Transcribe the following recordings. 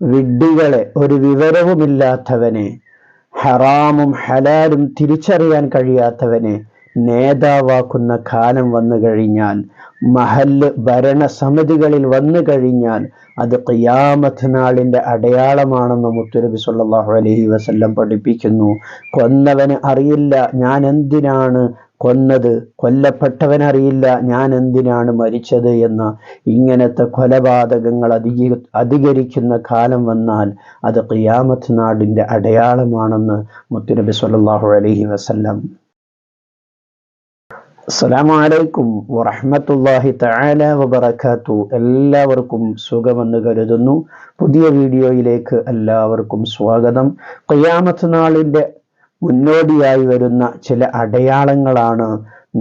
വിഡ്ഢികളെ ഒരു വിവരവുമില്ലാത്തവനെ ഹറാമും ഹലാലും തിരിച്ചറിയാൻ കഴിയാത്തവനെ നേതാവാക്കുന്ന കാലം വന്നു കഴിഞ്ഞാൽ മഹല്ല് ഭരണസമിതികളിൽ വന്നു കഴിഞ്ഞാൽ അത് ഖിയാമത്ത് നാളിന്റെ അടയാളമാണെന്ന് മുത്തുനബി സല്ലല്ലാഹു അലൈഹി വസല്ലം പഠിപ്പിക്കുന്നു. കൊന്നവന് അറിയില്ല ഞാൻ എന്തിനാണ് കൊന്നത്. കൊല്ലപ്പെട്ടവനറിയില്ല ഞാൻ എന്തിനാണ് മരിച്ചത് എന്ന്. ഇങ്ങനത്തെ കൊലപാതകങ്ങൾ അധിക അധികരിക്കുന്ന കാലം വന്നാൽ അത് ഖിയാമത്ത് നാടിന്റെ അടയാളമാണെന്ന് മുത്തുനബി സല്ലാഹു അലഹി വസല്ലം. അസ്സലാമു അലൈക്കും വറഹ്മത്തുള്ളാഹി തആല വബറകാതു എല്ലാവർക്കും സുഖമെന്ന് കരുതുന്നു. പുതിയ വീഡിയോയിലേക്ക് എല്ലാവർക്കും സ്വാഗതം. ഖിയാമത്ത് നാളിന്റെ മുന്നോടിയായി വരുന്ന ചില അടയാളങ്ങളാണ്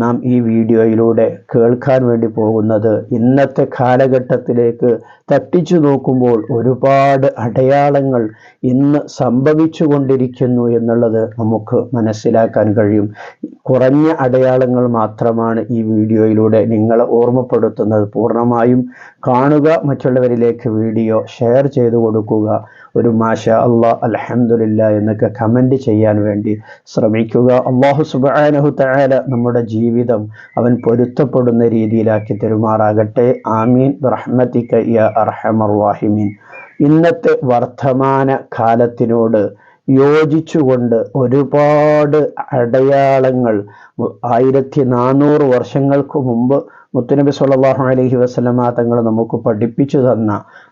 നാം ഈ വീഡിയോയിലൂടെ കേൾക്കാൻ വേണ്ടി പോകുന്നത്. ഇന്നത്തെ കാലഘട്ടത്തിലേക്ക് തട്ടിച്ചു നോക്കുമ്പോൾ ഒരുപാട് അടയാളങ്ങൾ ഇന്ന് സംഭവിച്ചു കൊണ്ടിരിക്കുന്നു എന്നുള്ളത് നമുക്ക് മനസ്സിലാക്കാൻ കഴിയും. കുറഞ്ഞ അടയാളങ്ങൾ മാത്രമാണ് ഈ വീഡിയോയിലൂടെ നിങ്ങളെ ഓർമ്മപ്പെടുത്തുന്നത്. പൂർണമായും കാണുക മറ്റുള്ളവരിലേക്ക് വീഡിയോ ഷെയർ ചെയ്തു കൊടുക്കുക. ഒരു മാഷ അള്ളാ അലഹമില്ല എന്നൊക്കെ കമന്റ് ചെയ്യാൻ വേണ്ടി ശ്രമിക്കുക. അള്ളാഹു സുബാനഹു തആല നമ്മുടെ ജീവിതം അവൻ പൊരുത്തപ്പെടുന്ന രീതിയിലാക്കി തെരുമാറാകട്ടെ. ആമീൻ. റഹ്മത്തിക്ക യ അർഹമർ ഇന്നത്തെ വർത്തമാന കാലത്തിനോട് യോജിച്ചുകൊണ്ട് ഒരുപാട് അടയാളങ്ങൾ ആയിരത്തി നാനൂറ് വർഷങ്ങൾക്ക് മുമ്പ് മുത്തുനബി സല്ലല്ലാഹു അലഹി വസ്ലമ തങ്ങൾ നമുക്ക് പഠിപ്പിച്ചു തന്ന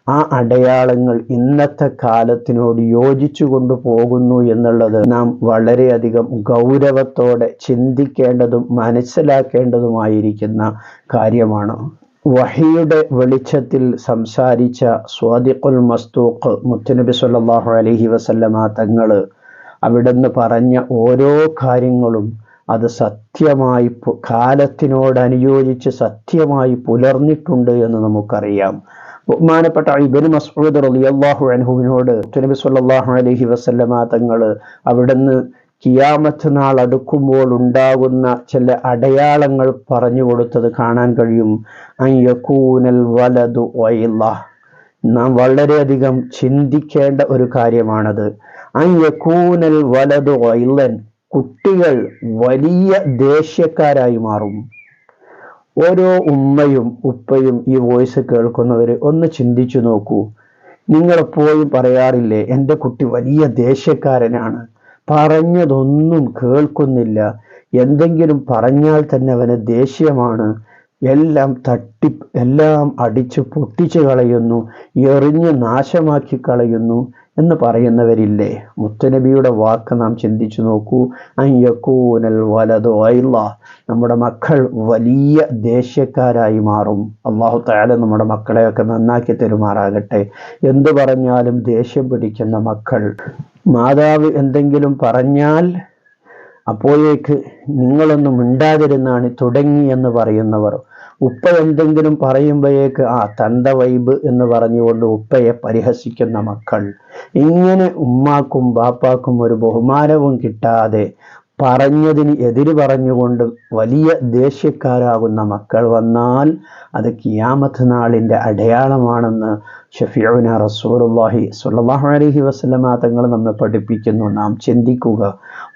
ആ അടയാളങ്ങൾ ഇന്നത്തെ കാലത്തിനോട് യോജിച്ചു കൊണ്ടുപോകുന്നു എന്നുള്ളത് നാം വളരെയധികം ഗൗരവത്തോടെ ചിന്തിക്കേണ്ടതും മനസ്സിലാക്കേണ്ടതുമായിരിക്കുന്ന കാര്യമാണ്. വഹിയുടെ വെളിച്ചത്തിൽ സംസാരിച്ച സ്വാദിഖുൽ മസ്തൂഖ് മുത്തുനബി സല്ലല്ലാഹു അലഹി വസല്ലമ തങ്ങൾ അവിടുന്ന് പറഞ്ഞ ഓരോ കാര്യങ്ങളും അത് സത്യമായി കാലത്തിനോട് അനുയോജിച്ച് സത്യമായി പുലർന്നിട്ടുണ്ട് എന്ന് നമുക്കറിയാം. ബഹുമാനപ്പെട്ട ഇബന് മസൂദ് അലി റളിയല്ലാഹു അൻഹുവിനോട് നബി സല്ലാഹു അലഹി വസല്ലമ തങ്ങൾ അവിടുന്ന് കിയാമത്ത് നാൾ അടുക്കുമ്പോൾ ഉണ്ടാകുന്ന ചില അടയാളങ്ങൾ പറഞ്ഞു കൊടുത്തത് കാണാൻ കഴിയും. അയ്യക്കൂനൽ വലതു വൈല. നാം വളരെയധികം ചിന്തിക്കേണ്ട ഒരു കാര്യമാണത്. അയ്യക്കൂനൽ വലതു വൈലൻ. കുട്ടികൾ വലിയ ദേഷ്യക്കാരായി മാറും. ഓരോ ഉമ്മയും ഉപ്പയും ഈ വോയിസ് കേൾക്കുന്നവര് ഒന്ന് ചിന്തിച്ചു നോക്കൂ. നിങ്ങളെപ്പോഴും പറയാറില്ലേ എന്റെ കുട്ടി വലിയ ദേഷ്യക്കാരനാണ്. പറഞ്ഞതൊന്നും കേൾക്കുന്നില്ല. എന്തെങ്കിലും പറഞ്ഞാൽ തന്നെ അവന് ദേഷ്യമാണ്. എല്ലാം തട്ടി എല്ലാം അടിച്ച് പൊട്ടിച്ചു കളയുന്നു. എറിഞ്ഞ് നാശമാക്കി കളയുന്നു. എന്ന് പറയുന്നവരില്ലേ? മുത്തനബിയുടെ വാക്ക് നാം ചിന്തിച്ചു നോക്കൂ. അയ്യക്കൂനൽ വലതോ അയില്ല നമ്മുടെ മക്കൾ വലിയ ദേഷ്യക്കാരായി മാറും. അള്ളാഹു താല നമ്മുടെ മക്കളെയൊക്കെ നന്നാക്കി തരുമാറാകട്ടെ. എന്തു പറഞ്ഞാലും ദേഷ്യം പിടിക്കുന്ന മക്കൾ. മാതാവ് എന്തെങ്കിലും പറഞ്ഞാൽ അപ്പോഴേക്ക് നിങ്ങളൊന്നും മിണ്ടാതിരുന്നാണ് തുടങ്ങി എന്ന് പറയുന്നവർ. ഉപ്പ എന്തെങ്കിലും പറയുമ്പോഴേക്ക് ആ തന്ത വൈബ് എന്ന് പറഞ്ഞുകൊണ്ട് ഉപ്പയെ പരിഹസിക്കുന്ന മക്കൾ. ഇങ്ങനെ ഉമ്മാക്കും ബാപ്പാക്കും ഒരു ബഹുമാനവും കിട്ടാതെ പറഞ്ഞതിന് എതിര് പറഞ്ഞുകൊണ്ട് വലിയ ദേഷ്യക്കാരാകുന്ന മക്കൾ വന്നാൽ അത് കിയാമത്ത് നാളിന്റെ അടയാളമാണെന്ന് ഷഫീഉന റസൂലുള്ളാഹി സുല്ലാഹു അലഹി വസ്ലമ തങ്ങൾ നമ്മെ പഠിപ്പിക്കുന്നു. നാം ചിന്തിക്കുക.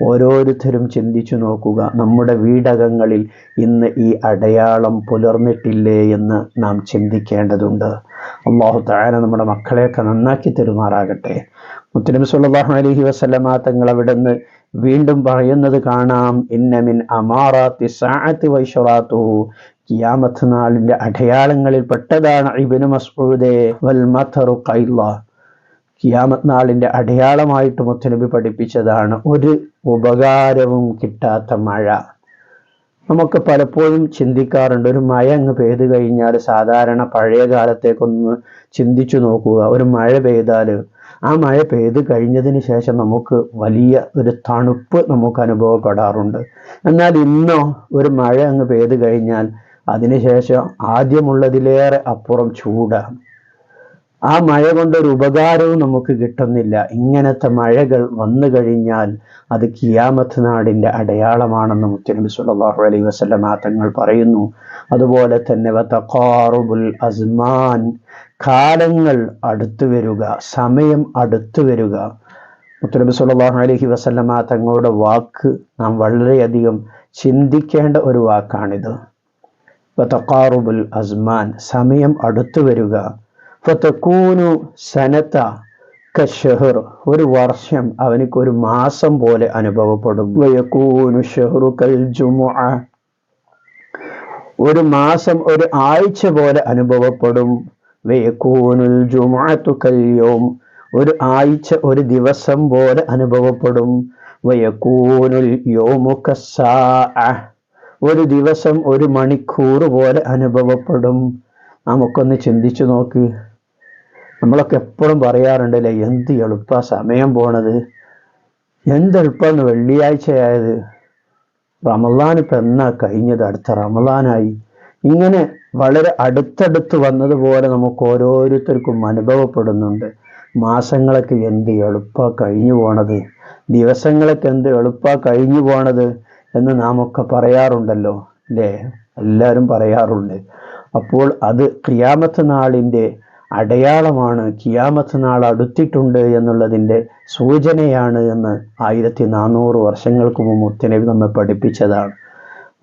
ഓരോരുത്തരും ചിന്തിച്ചു നോക്കുക. നമ്മുടെ വീടകങ്ങളിൽ ഇന്ന് ഈ അടയാളം പുലർന്നിട്ടില്ലേ എന്ന് നാം ചിന്തിക്കേണ്ടതുണ്ട്. അള്ളാഹു താര നമ്മുടെ മക്കളെയൊക്കെ നന്നാക്കി തെരുമാറാകട്ടെ. മുത്തലിം സുല്ലാഹു അലഹി വസ്ലമ തങ്ങൾ നിന്ന് വീണ്ടും പറയുന്നത് കാണാം. ഇന്നമിൻ അമാറാത്തി സാഅത്തി വൈഷറാത്തുഹു കിയാമത്ത് നാളിന്റെ അടയാളങ്ങളിൽ പെട്ടതാണ് ഇബ്നു മസ്ഊദേ. വൽ മതറു ഖൈല കിയാമത്ത് നാളിന്റെ അടയാളമായിട്ട് മുത്തനബി പഠിപ്പിച്ചതാണ് ഒരു ഉപകാരവും കിട്ടാത്ത മഴ. നമുക്ക് പലപ്പോഴും ചിന്തിക്കാറുണ്ട് ഒരു മഴ അങ്ങ് പെയ്തു കഴിഞ്ഞാൽ സാധാരണ പഴയ കാലത്തേക്കൊന്ന് ചിന്തിച്ചു നോക്കുക ഒരു മഴ പെയ്താൽ. ആ മഴ പെയ്തു കഴിഞ്ഞതിന് ശേഷം നമുക്ക് വലിയ ഒരു തണുപ്പ് നമുക്ക് അനുഭവപ്പെടാറുണ്ട്. എന്നാൽ ഇന്നോ ഒരു മഴ അങ്ങ് പെയ്തു കഴിഞ്ഞാൽ അതിനുശേഷം ആദ്യമുള്ളതിലേറെ അപ്പുറം ചൂടാണ് ആ മഴ കൊണ്ടൊരു ഉപകാരവും നമുക്ക് കിട്ടുന്നില്ല. ഇങ്ങനത്തെ മഴകൾ വന്നു കഴിഞ്ഞാൽ അത് കിയാമത്ത് നാടിന്റെ അടയാളമാണെന്ന് മുത്തനബി സല്ലല്ലാഹു അലൈഹി വസല്ലമ തങ്ങൾ പറയുന്നു. അതുപോലെ തന്നെ വതഖാറുബുൽ അസ്മാൻ കാലങ്ങൾ അടുത്തു വരിക സമയം അടുത്തു വരിക. മുത്തനബി സല്ലല്ലാഹു അലഹി വസല്ലമ തങ്ങളുടെ വാക്ക് നാം വളരെയധികം ചിന്തിക്കേണ്ട ഒരു വാക്കാണിത്. വതഖാറുബുൽ അസ്മാൻ സമയം അടുത്തു വരിക. ഫതകൂനു സനത കഷഹർ ഒരു വർഷം അവനക്ക് ഒരു മാസം പോലെ അനുഭവപ്പെടും. വയക്കൂനു ഷഹ്റു കൽ ജുമുഅ ഒരു മാസം ഒരു ആഴ്ച പോലെ അനുഭവപ്പെടും. വയക്കൂനുൽ ജുമുഅത്തു കല്യോം ഒരു ആഴ്ച ഒരു ദിവസം പോലെ അനുഭവപ്പെടും. വയക്കൂനുൽ യൗമു കസ്സാഅ ഒരു ദിവസം ഒരു മണിക്കൂർ പോലെ അനുഭവപ്പെടും. നമുക്കൊന്ന് ചിന്തിച്ചു നോക്ക്. നമ്മളൊക്കെ എപ്പോഴും പറയാറുണ്ടല്ലേ എന്ത് എളുപ്പ സമയം പോണത്. എന്ത് എളുപ്പമാണ് വെള്ളിയാഴ്ചയായത്. റമലാൻ ഇപ്പം എന്നാ കഴിഞ്ഞത്? അടുത്ത റമലാനായി ഇങ്ങനെ വളരെ അടുത്തടുത്ത് വന്നതുപോലെ നമുക്ക് ഓരോരുത്തർക്കും അനുഭവപ്പെടുന്നുണ്ട്. മാസങ്ങളൊക്കെ എന്ത് എളുപ്പ കഴിഞ്ഞു പോണത്. ദിവസങ്ങളൊക്കെ എന്ത് എളുപ്പ കഴിഞ്ഞു പോണത്. എന്ന് നാം ഒക്കെ പറയാറുണ്ടല്ലോ അല്ലേ എല്ലാവരും പറയാറുണ്ട്. അപ്പോൾ അത് കിയാമത്ത് നാളിന്റെ അടയാളമാണ്. കിയാമത്ത് നാൾ അടുത്തിട്ടുണ്ട് എന്നുള്ളതിന്റെ സൂചനയാണ് എന്ന് ആയിരത്തി നാനൂറ് വർഷങ്ങൾക്ക് മുമ്പ് മുത്തനബി നമ്മെ പഠിപ്പിച്ചതാണ്.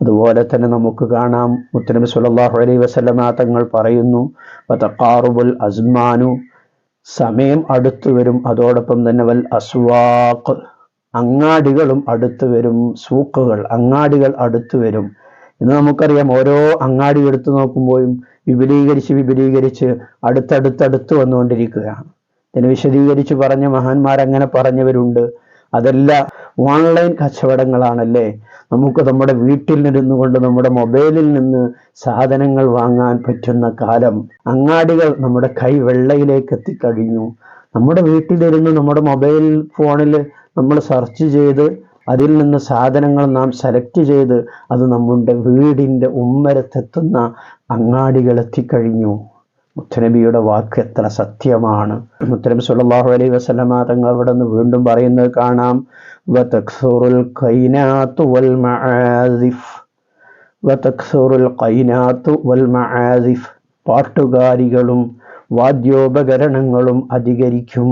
അതുപോലെ തന്നെ നമുക്ക് കാണാം മുത്തനബി സുലല്ലാഹു അലൈ വസല്ലമ തങ്ങൾ പറയുന്നു തക്കാറുബുൽ അസ്മാനു. സമയം അടുത്തു വരും. അതോടൊപ്പം തന്നെ വൽ അസ്വാഖ്. അങ്ങാടികളും അടുത്തു വരും സൂക്കുകൾ അങ്ങാടികൾ അടുത്തു വരും. ഇന്ന് നമുക്കറിയാം ഓരോ അങ്ങാടി എടുത്തു നോക്കുമ്പോഴും വിപുലീകരിച്ച് വിപുലീകരിച്ച് അടുത്തടുത്തടുത്ത് വന്നുകൊണ്ടിരിക്കുകയാണ്. ഇതിനെ വിശദീകരിച്ച് പറഞ്ഞ മഹാന്മാർ അങ്ങനെ പറഞ്ഞവരുണ്ട്. അതെല്ലാം ഓൺലൈൻ കച്ചവടങ്ങളാണല്ലേ? നമുക്ക് നമ്മുടെ വീട്ടിൽ ഇരുന്നു കൊണ്ട് നമ്മുടെ മൊബൈലിൽ നിന്ന് സാധനങ്ങൾ വാങ്ങാൻ പറ്റുന്ന കാലം. അങ്ങാടികൾ നമ്മുടെ കൈ വെള്ളയിലേക്ക് എത്തിക്കഴിഞ്ഞു. നമ്മുടെ വീട്ടിലിരുന്ന് നമ്മുടെ മൊബൈൽ ഫോണിൽ നമ്മൾ സെർച്ച് ചെയ്ത് അതിൽ നിന്ന് സാധനങ്ങൾ നാം സെലക്ട് ചെയ്ത് അത് നമ്മുടെ വീടിന്റെ ഉമ്മരത്തെത്തുന്ന അങ്ങാടികൾ എത്തിക്കഴിഞ്ഞു. മുത്തനബിയുടെ വാക്ക് എത്ര സത്യമാണ്. മുത്തനബി സുല്ലാഹു അലൈഹി വസല്ലമ തങ്ങൾ അവിടെ നിന്ന് വീണ്ടും പറയുന്നത് കാണാം. പാട്ടുകാരികളും വാദ്യോപകരണങ്ങളും അധികരിക്കും.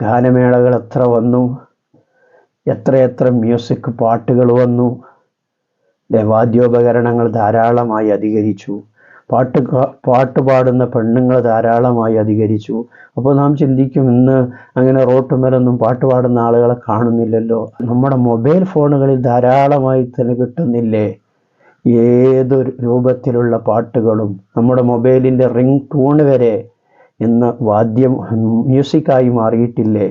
ഗാനമേളകൾ എത്ര വന്നു? എത്രയെത്ര മ്യൂസിക് പാട്ടുകൾ വന്നു? വാദ്യോപകരണങ്ങൾ ധാരാളമായി അധികരിച്ചു. പാട്ട് പാട്ട് പാടുന്ന പെണ്ണുങ്ങൾ ധാരാളമായി അധികരിച്ചു. അപ്പോൾ നാം ചിന്തിക്കും ഇന്ന് അങ്ങനെ റോട്ടുമേലൊന്നും പാട്ട് പാടുന്ന ആളുകളെ കാണുന്നില്ലല്ലോ. നമ്മുടെ മൊബൈൽ ഫോണുകളിൽ ധാരാളമായി തന്നെ കിട്ടുന്നില്ലേ? ഏതൊരു രൂപത്തിലുള്ള പാട്ടുകളും നമ്മുടെ മൊബൈലിന്റെ റിംഗ് ടൂൺ വരെ ഇന്ന് വാദ്യം മ്യൂസിക്കായി മാറിയിട്ടില്ലേ?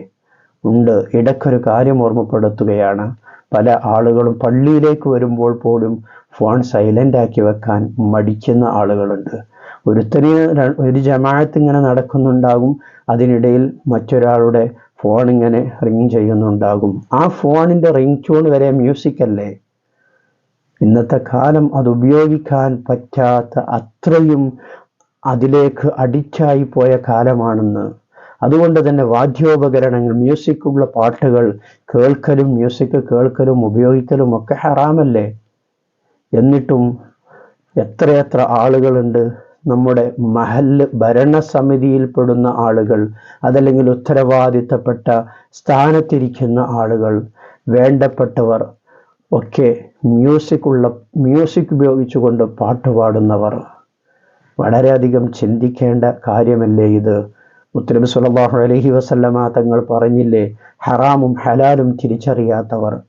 ഉണ്ട്. ഇടയ്ക്കൊരു കാര്യം ഓർമ്മപ്പെടുത്തുകയാണ്. പല ആളുകളും പള്ളിയിലേക്ക് വരുമ്പോൾ പോലും ഫോൺ സൈലന്റ് ആക്കി വെക്കാൻ മടിക്കുന്ന ആളുകളുണ്ട്. ഒരുത്തന് ഒരു ജമാഅത്ത് ഇങ്ങനെ നടക്കുന്നുണ്ടാകും. അതിനിടയിൽ മറ്റൊരാളുടെ ഫോൺ ഇങ്ങനെ റിങ് ചെയ്യുന്നുണ്ടാകും. ആ ഫോണിന്റെ റിംഗ് ട്യൂൺ വരെ മ്യൂസിക് അല്ലേ? ഇന്നത്തെ കാലം അത് ഉപയോഗിക്കാൻ പറ്റാത്ത അത്രയും അതിലേക്ക് അഡിക്റ്റായി പോയ കാലമാണെന്ന്. അതുകൊണ്ട് തന്നെ വാദ്യോപകരണങ്ങൾ മ്യൂസിക്കുള്ള പാട്ടുകൾ കേൾക്കലും മ്യൂസിക് കേൾക്കലും ഉപയോഗിക്കലും ഒക്കെ ഹറാമല്ലേ? എന്നിട്ടും എത്രയെത്ര ആളുകളുണ്ട്? നമ്മുടെ മഹൽ ഭരണസമിതിയിൽപ്പെടുന്ന ആളുകൾ അതല്ലെങ്കിൽ ഉത്തരവാദിത്തപ്പെട്ട സ്ഥാനത്തിരിക്കുന്ന ആളുകൾ വേണ്ടപ്പെട്ടവർ ഒക്കെ മ്യൂസിക്കുള്ള മ്യൂസിക് ഉപയോഗിച്ചുകൊണ്ട് പാട്ടുപാടുന്നവർ വളരെയധികം ചിന്തിക്കേണ്ട കാര്യമല്ലേ ഇത്? മുത്തലബ് സല്ലല്ലാഹു അലഹി വസല്ലമ തങ്ങൾ പറഞ്ഞില്ലേ ഹറാമും ഹലാലും തിരിച്ചറിയാത്തവർ.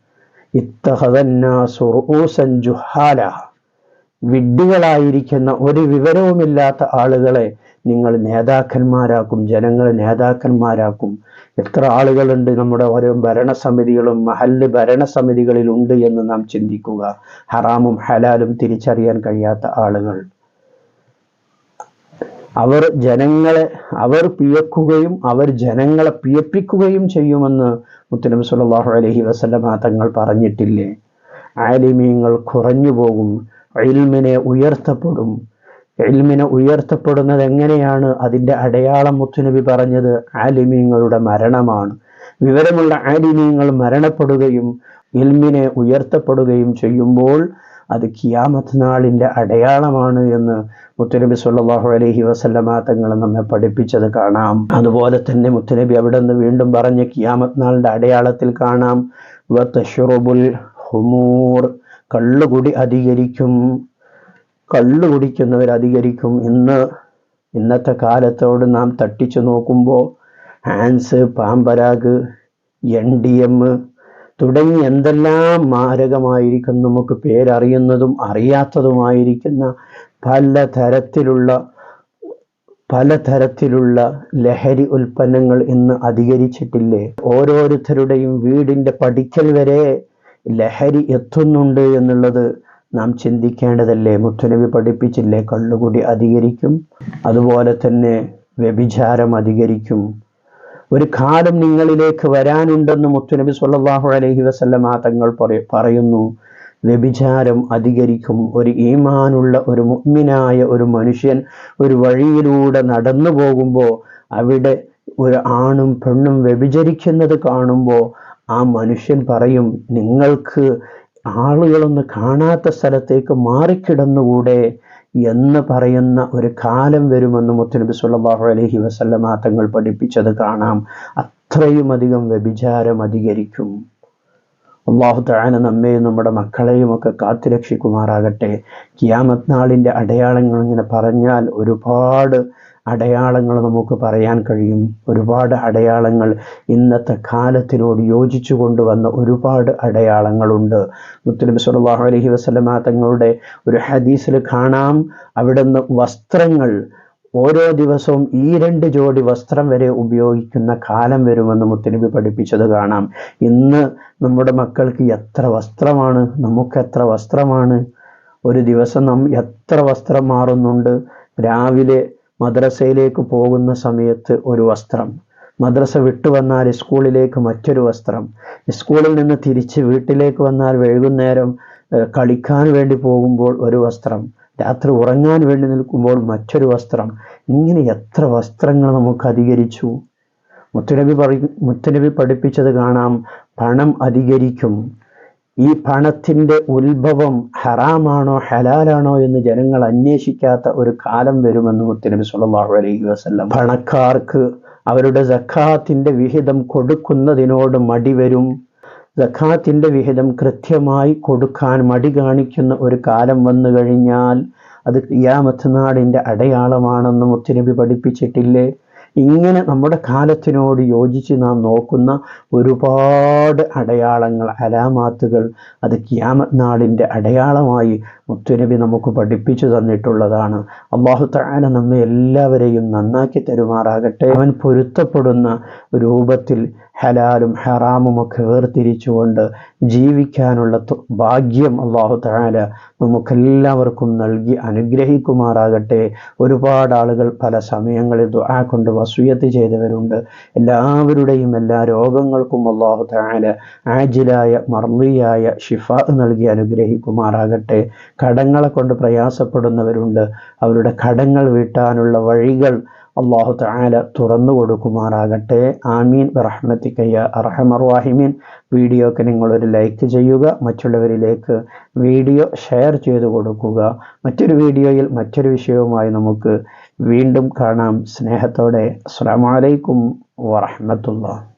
ഇത്തഹദന്നാസു റൂസൻ ജുഹാല. വിഡ്ഢികളായിരിക്കുന്ന ഒരു വിവരവുമില്ലാത്ത ആളുകളെ നിങ്ങൾ നേതാക്കന്മാരാക്കും ജനങ്ങൾ നേതാക്കന്മാരാക്കും. എത്ര ആളുകളുണ്ട് നമ്മുടെ ഓരോ ഭരണസമിതികളും മഹല്ല് ഭരണസമിതികളിലുണ്ട് എന്ന് നാം ചിന്തിക്കുക. ഹറാമും ഹലാലും തിരിച്ചറിയാൻ കഴിയാത്ത ആളുകൾ. അവർ ജനങ്ങളെ അവർ പിയക്കുകയും അവർ ജനങ്ങളെ പിയപ്പിക്കുകയും ചെയ്യുമെന്ന് മുത്തനബി സുല്ലാഹു അലഹി വസല്ലമ തങ്ങൾ പറഞ്ഞിട്ടില്ലേ? ആലിമീങ്ങൾ കുറഞ്ഞു പോകും ഇൽമിനെ ഉയർത്തപ്പെടും. ഇൽമിനെ ഉയർത്തപ്പെടുന്നത് എങ്ങനെയാണ്? അതിന്റെ അടയാളം മുത്തുനബി പറഞ്ഞത് ആലിമീങ്ങളുടെ മരണമാണ്. വിവരമുള്ള ആലിമീങ്ങൾ മരണപ്പെടുകയും ഇൽമിനെ ഉയർത്തപ്പെടുകയും ചെയ്യുമ്പോൾ അത് കിയാമത്ത് നാളിന്റെ അടയാളമാണ് എന്ന് മുത്തുനബി സല്ലാഹു അലഹി വസല്ലമ തങ്ങൾ നമ്മെ പഠിപ്പിച്ചത് കാണാം. അതുപോലെ തന്നെ മുത്തുനബി അവിടെ നിന്ന് വീണ്ടും പറഞ്ഞ കിയാമത് നാളിന്റെ അടയാളത്തിൽ കാണാം. ഹുമൂർ. കള്ളുകുടി അധികരിക്കും. കള്ളു കുടിക്കുന്നവർ അധികരിക്കും. ഇന്ന് ഇന്നത്തെ കാലത്തോട് നാം തട്ടിച്ചു നോക്കുമ്പോൾ Hans Pan Parag N D M തുടങ്ങി എന്തെല്ലാം മാരകമായിരിക്കും നമുക്ക് പേരറിയുന്നതും അറിയാത്തതുമായിരിക്കുന്ന പല തരത്തിലുള്ള പലതരത്തിലുള്ള ലഹരി ഉൽപ്പന്നങ്ങൾ ഇന്ന് അധികരിച്ചിട്ടില്ലേ? ഓരോരുത്തരുടെയും വീടിന്റെ പടിക്കൽ വരെ ലഹരി എത്തുന്നുണ്ട് എന്നുള്ളത് നാം ചിന്തിക്കേണ്ടതല്ലേ? മുത്തുനബി പഠിപ്പിച്ചില്ലേ കള്ളുകൂടി അധികരിക്കും അതുപോലെ തന്നെ വ്യഭിചാരം അധികരിക്കും. ഒരു കാലം നിങ്ങളിലേക്ക് വരാനുണ്ടെന്ന് മുത്തുനബി സല്ലാഹു അലഹി വസല്ലമ തങ്ങൾ പറയുന്നു. വ്യഭിചാരം അധികരിക്കും. ഒരു ഈമാനുള്ള ഒരു മുഗ്മിനായ ഒരു മനുഷ്യൻ ഒരു വഴിയിലൂടെ നടന്നു പോകുമ്പോൾ അവിടെ ഒരു ആണും പെണ്ണും വ്യഭിചരിക്കുന്നത് കാണുമ്പോൾ ആ മനുഷ്യൻ പറയും നിങ്ങൾക്ക് ആളുകളൊന്ന് കാണാത്ത സ്ഥലത്തേക്ക് മാറിക്കിടന്നുകൂടെ? എന്ന് പറയുന്ന ഒരു കാലം വരുമെന്ന് മുത്തനബി സുല്ലാഹു അലഹി വസല്ലമ തങ്ങൾ പഠിപ്പിച്ചത് കാണാം. അത്രയും അധികം വ്യഭിചാരം അധികരിക്കും. അള്ളാഹു താന നമ്മെയും നമ്മുടെ മക്കളെയും ഒക്കെ കാത്തുരക്ഷിക്കുമാറാകട്ടെ. കിയാമത് നാളിന്റെ അടയാളങ്ങൾ ഇങ്ങനെ പറഞ്ഞാൽ ഒരുപാട് അടയാളങ്ങൾ നമുക്ക് പറയാൻ കഴിയും. ഒരുപാട് അടയാളങ്ങൾ ഇന്നത്തെ കാലത്തിനോട് യോജിച്ചു കൊണ്ടുവന്ന ഒരുപാട് അടയാളങ്ങളുണ്ട്. മുത്തലബി സുല്ലാഹു അലഹി വസ്ലമ തങ്ങളുടെ ഒരു ഹദീസിൽ കാണാം. അവിടുന്ന് വസ്ത്രങ്ങൾ ഓരോ ദിവസവും ഈ രണ്ട് ജോഡി വസ്ത്രം വരെ ഉപയോഗിക്കുന്ന കാലം വരുമെന്ന് മുത്തനബി പഠിപ്പിച്ചത് കാണാം. ഇന്ന് നമ്മുടെ മക്കൾക്ക് എത്ര വസ്ത്രമാണ്? നമുക്ക് എത്ര വസ്ത്രമാണ്? ഒരു ദിവസം നാം എത്ര വസ്ത്രം മാറുന്നുണ്ട്? രാവിലെ മദ്രസയിലേക്ക് പോകുന്ന സമയത്ത് ഒരു വസ്ത്രം. മദ്രസ വിട്ടു വന്നാൽ സ്കൂളിലേക്ക് മറ്റൊരു വസ്ത്രം. സ്കൂളിൽ നിന്ന് തിരിച്ച് വീട്ടിലേക്ക് വന്നാൽ വൈകുന്നേരം കളിക്കാൻ വേണ്ടി പോകുമ്പോൾ ഒരു വസ്ത്രം. രാത്രി ഉറങ്ങാൻ വേണ്ടി നിൽക്കുമ്പോൾ മറ്റൊരു വസ്ത്രം. ഇങ്ങനെ എത്ര വസ്ത്രങ്ങൾ നമുക്ക് അധികരിച്ചു? മുത്തുനബി പറ മുത്തുനബി പഠിപ്പിച്ചത് കാണാം പണം അധികരിക്കും. ഈ പണത്തിന്റെ ഉത്ഭവം ഹറാമാണോ ഹലാലാണോ എന്ന് ജനങ്ങൾ അന്വേഷിക്കാത്ത ഒരു കാലം വരുമെന്ന് മുത്തുനബി സല്ലല്ലാഹു അലൈഹി വസല്ലം. പണക്കാർക്ക് അവരുടെ സഖാത്തിന്റെ വിഹിതം കൊടുക്കുന്നതിനോട് മടി വരും. സഖാത്തിന്റെ വിഹിതം കൃത്യമായി കൊടുക്കാൻ മടി കാണിക്കുന്ന ഒരു കാലം വന്നു കഴിഞ്ഞാൽ അത് ഖിയാമത്ത് നാടിന്റെ അടയാളമാണെന്ന് മുത്തുനബി പഠിപ്പിച്ചിട്ടില്ലേ? ഇങ്ങനെ നമ്മുടെ കാലത്തിനോട് യോജിച്ച് നാം നോക്കുന്ന ഒരുപാട് അടയാളങ്ങൾ അലാമാത്തുകൾ അത് ക്യാമ നാടിന്റെ അടയാളമായി മുത്തുനബി നമുക്ക് പഠിപ്പിച്ചു തന്നിട്ടുള്ളതാണ്. അള്ളാഹു താല നമ്മെ എല്ലാവരെയും നന്നാക്കി തരുമാറാകട്ടെ. അവൻ പൊരുത്തപ്പെടുന്ന രൂപത്തിൽ ഹലാലും ഹറാമും ഒക്കെ വേർതിരിച്ചുകൊണ്ട് ജീവിക്കാനുള്ള ഭാഗ്യം അള്ളാഹു താല നമുക്കെല്ലാവർക്കും നൽകി അനുഗ്രഹിക്കുമാറാകട്ടെ. ഒരുപാട് ആളുകൾ പല സമയങ്ങളിൽ ദുആ കൊണ്ട് വസൂയത്ത് ചെയ്തവരുണ്ട്. എല്ലാവരുടെയും എല്ലാ രോഗങ്ങൾക്കും അള്ളാഹു താല ആജിലായ മർലിയായ ഷിഫ നൽകി അനുഗ്രഹിക്കുമാറാകട്ടെ. കടങ്ങളെ കൊണ്ട് പ്രയാസപ്പെടുന്നവരുണ്ട്. അവരുടെ കടങ്ങൾ വീട്ടാനുള്ള വഴികൾ അള്ളാഹു താല തുറന്നു കൊടുക്കുമാറാകട്ടെ. ആമീൻ. റഹ്മത്തിക്കയ്യ അറഹമർവാഹിമീൻ വീഡിയോക്ക് നിങ്ങളൊരു ലൈക്ക് ചെയ്യുക മറ്റുള്ളവരിലേക്ക് വീഡിയോ ഷെയർ ചെയ്തു കൊടുക്കുക. മറ്റൊരു വീഡിയോയിൽ മറ്റൊരു വിഷയവുമായി നമുക്ക് വീണ്ടും കാണാം. സ്നേഹത്തോടെ. അസ്സാം വലൈക്കും വറഹമത്തുള്ള